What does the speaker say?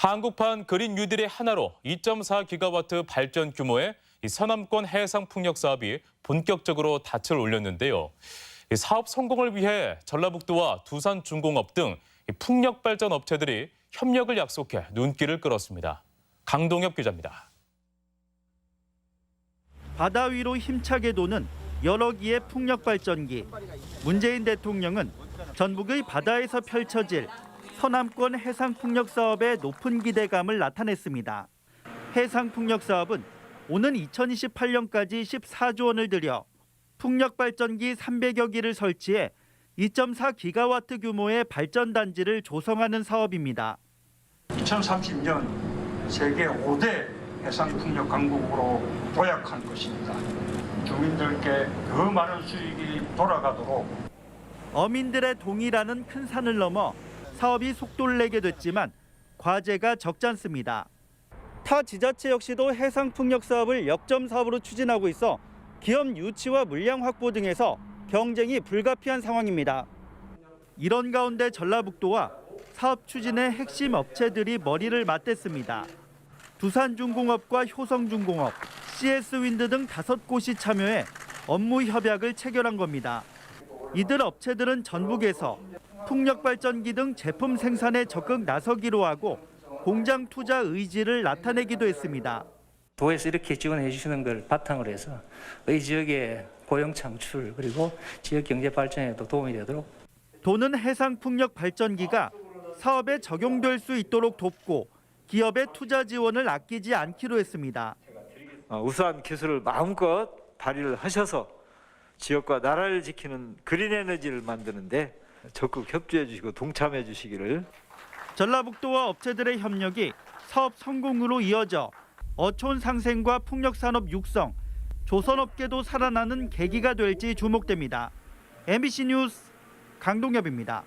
한국판 그린 뉴딜의 하나로 2.4기가와트 발전 규모의 이 서남권 해상 풍력 사업이 본격적으로 닻을 올렸는데요. 이 사업 성공을 위해 전라북도와 두산 중공업 등이 풍력 발전 업체들이 협력을 약속해 눈길을 끌었습니다. 강동엽 기자입니다. 바다 위로 힘차게 도는 여러 기의 풍력 발전기. 문재인 대통령은 전북의 바다에서 펼쳐질 서남권 해상 풍력 사업에 높은 기대감을 나타냈습니다. 해상 풍력 사업은 오는 2028년까지 14조 원을 들여 풍력 발전기 300여 기를 설치해 2.4 기가와트 규모의 발전 단지를 조성하는 사업입니다. 2030년 세계 5대 해상 풍력 강국으로 도약한 것입니다. 주민들께 더 많은 수익이 돌아가도록 어민들의 동의라는 큰 산을 넘어 사업이 속도를 내게 됐지만 과제가 적지 않습니다. 타 지자체 역시도 해상 풍력 사업을 역점 사업으로 추진하고 있어 기업 유치와 물량 확보 등에서 경쟁이 불가피한 상황입니다. 이런 가운데 전라북도와 사업 추진의 핵심 업체들이 머리를 맞댔습니다. 두산중공업과 효성중공업, CS윈드 등 다섯 곳이 참여해 업무 협약을 체결한 겁니다. 이들 업체들은 전북에서 풍력 발전기 등 제품 생산에 적극 나서기로 하고 공장 투자 의지를 나타내기도 했습니다. 도에서 이렇게 지원해 주시는 걸 바탕으로 해서 이 지역의 고용 창출 그리고 지역 경제 발전에도 도움이 되도록 도는 해상 풍력 발전기가 사업에 적용될 수 있도록 돕고 기업의 투자 지원을 아끼지 않기로 했습니다. 어, 우수한 기술을 마음껏 발휘를 하셔서 지역과 나라를 지키는 그린 에너지를 만드는데 적극 협조해 주시고 동참해 주시기를 전라북도와 업체들의 협력이 사업 성공으로 이어져 어촌 상생과 풍력 산업 육성, 조선업계도 살아나는 계기가 될지 주목됩니다. MBC 뉴스 강동엽입니다.